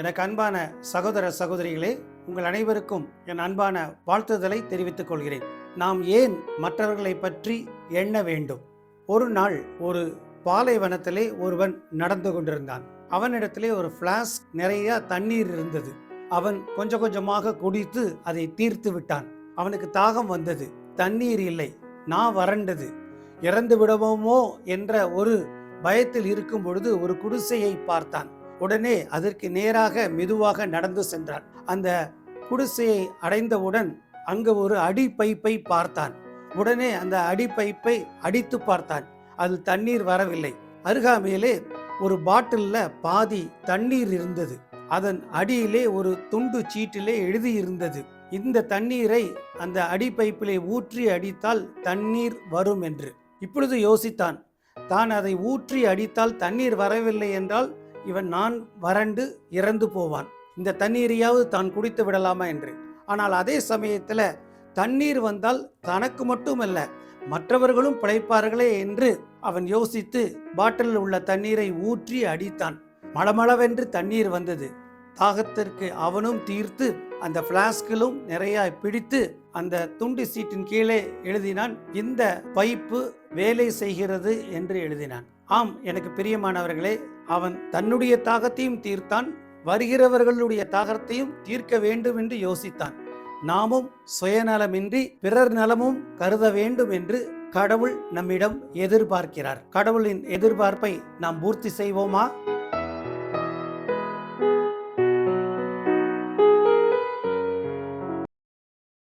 எனக்கு அன்பான சகோதர சகோதரிகளே உங்கள் அனைவருக்கும் என் அன்பான வாழ்த்துதலை தெரிவித்துக் கொள்கிறேன். நாம் ஏன் மற்றவர்களை பற்றி எண்ண வேண்டும்? ஒரு நாள் ஒரு பாலைவனத்திலே ஒருவன் நடந்து கொண்டிருந்தான். அவனிடத்திலே ஒரு ஃப்ளாஸ்க் நிறைய தண்ணீர் இருந்தது. அவன் கொஞ்சம் கொஞ்சமாக குடித்து அதை தீர்த்து விட்டான். அவனுக்கு தாகம் வந்தது. தண்ணீர் இல்லை. நான் வறண்டது. இறந்து விடுவோமோ என்ற ஒரு பயத்தில் இருக்கும் பொழுது ஒரு குடிசையை பார்த்தான். உடனே அதற்கு நேராக மெதுவாக நடந்து சென்றான். அந்த குடிசையை அடைந்தவுடன் அங்கு ஒரு அடி பைப்பை பார்த்தான். உடனே அந்த அடி பைப்பை அடித்து பார்த்தான். அதில் தண்ணீர் வரவில்லை. அருகாமையிலே ஒரு பாட்டிலில் பாதி தண்ணீர் இருந்தது. அதன் அடியிலே ஒரு துண்டு சீட்டிலே எழுதியிருந்தது. இந்த தண்ணீரை அந்த அடி பைப்பிலே ஊற்றி அடித்தால் தண்ணீர் வரும் என்று. இப்பொழுது யோசித்தான். தான் அதை ஊற்றி அடித்தால் தண்ணீர் வரவில்லை என்றால் இவன் நான் வறண்டு இறந்து போவான். இந்த தண்ணீரையாவது தான் குடித்து விடலாமா என்று. ஆனால் அதே சமயத்தில் தண்ணீர் வந்தால் தனக்கு மட்டுமல்ல மற்றவர்களும் பிழைப்பார்களே என்று அவன் யோசித்து பாட்டிலில் உள்ள தண்ணீரை ஊற்றி அடித்தான். மளமளவென்று தண்ணீர் வந்தது. தாகத்திற்கு அவனும் தீர்த்து அந்த பிளாஸ்கிலும் நிறைய பிடித்து அந்த துண்டு சீட்டின் கீழே எழுதினான் இந்த பைப்பு வேலை செய்கிறது என்று எழுதினான். ஆம் எனக்கு பிரியமானவர்களே அவன் தன்னுடைய தாகத்தையும் தீர்த்தான் வருகிறவர்களுடைய தாகத்தையும் தீர்க்க வேண்டும் என்று யோசித்தான். நாமும் சுயநலமின்றி பிறர் நலமும் கருத வேண்டும் என்று கடவுள் நம்மிடம் எதிர்பார்க்கிறார். கடவுளின் எதிர்பார்ப்பை நாம் பூர்த்தி செய்வோமா?